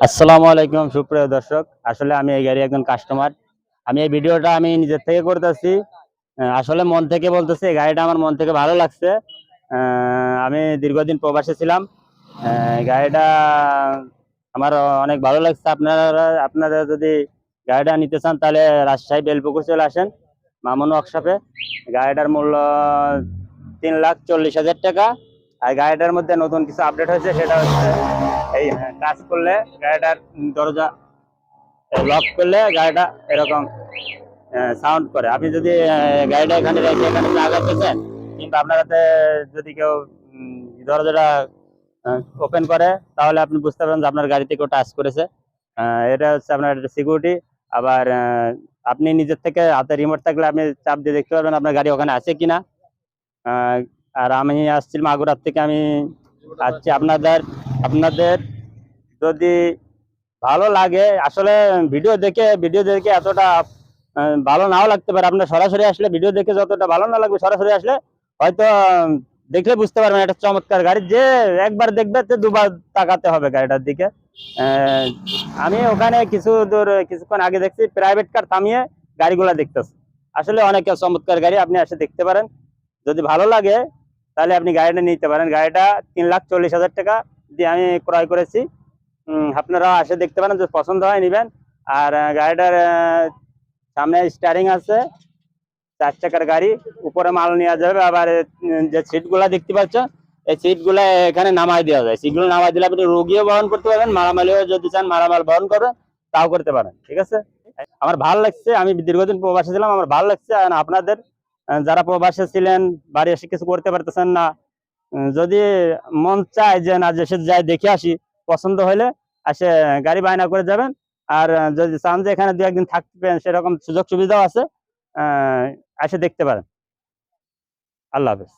আসসালামু আলাইকুম, সুপ্রিয় দর্শক। আসলে আমি এই গাড়ি একজন কাস্টমার আমি এই ভিডিওটা আমি নিজের থেকে করতেছি। আসলে মন থেকে বলতেছি, এই গাড়িটা আমার মন থেকে ভালো লাগছে। আমি দীর্ঘদিন প্রবাসে ছিলাম। গাড়িটা আমার অনেক ভালো লাগছে। আপনারা আপনারা যদি গাড়িটা নিতে চান, তাহলে রাজশাহী বেলপুকুর চলে আসেন, মামুন ওয়ার্কশপে গাড়িটার মূল্য তিন লাখ চল্লিশ হাজার টাকা। আর গাড়িটার মধ্যে নতুন কিছু আপডেট হয়েছে সেটা হচ্ছে এই হ্যাঁ, কাজ করলে গাড়িটার দরজা লক করলে গাড়িটা এরকম সাউন্ড করে। আপনি যদি গাড়িটা এখানে রেখে এখানে কিন্তু আপনার হাতে যদি কেউ দরজাটা ওপেন করে তাহলে আপনি বুঝতে পারবেন যে আপনার গাড়িতে কেউ টাচ করেছে। এটা হচ্ছে আপনার সিকিউরিটি আবার আপনি নিজের থেকে হাতে রিমোট থাকলে আপনি চাপ দিয়ে দেখতে পারবেন আপনার গাড়ি ওখানে আছে কিনা। আর আমি আসছি মাগুরার থেকে, আমি আসছি। আপনাদের আপনাদের যদি ভালো লাগে, আসলে ভিডিও দেখে ভিডিও দেখে এতটা ভালো নাও লাগতে পারে। আপনার সরাসরি আসলে ভিডিও দেখে যতটা ভালো না লাগবে, সরাসরি আসলে হয়তো দেখলে বুঝতে পারবেন এটা চমৎকার গাড়ি। যে একবার দেখবে, তো দুবার তাকাতে হবে গাড়িটার দিকে। আমি ওখানে কিছু দূর, কিছুক্ষণ আগে দেখছি প্রাইভেট কার থামিয়ে গাড়িগুলা দেখতেছে। আসলে অনেক চমৎকার গাড়ি, আপনি এসে দেখতে পারেন। যদি ভালো লাগে তাহলে আপনি গাড়িটা নিতে পারেন। গাড়িটা তিন লাখ চল্লিশ হাজার টাকা দিয়ে আমি ক্রয় করেছি। আপনারা আসে দেখতে পারেন, যদি পছন্দ হয় নেবেন। আর গাড়িটার সামনে স্টারিং আছে, চার চাকার গাড়ি, উপরে মাল নেওয়া যাবে। আবার যে সিটগুলা দেখতে পাচ্ছ, এই সিটগুলা এখানে নামাই দেওয়া যায়। সিটগুলো নামাই দিলে আপনি রোগীও বহন করতে পারবেন মারামালিও যদি চান, মারামাল বহন করবেন, তাও করতে পারেন। ঠিক আছে? আমার ভালো লাগছে, আমি দীর্ঘদিন প্রবাসে ছিলাম, আমার ভালো লাগছে আপনাদের যারা প্রবাসে ছিলেন বাড়ি এসে কিছু করতে পারতেছেন না যদি মন চায় যে না যে যায় দেখে আসি। পছন্দ হলে আসে গাড়ি বায়না করে যাবেন। আর যদি চান যে এখানে দু একদিন থাকবেন সেরকম সুযোগ সুবিধাও আছে আহ, এসে দেখতে পারেন। আল্লাহ হাফেজ।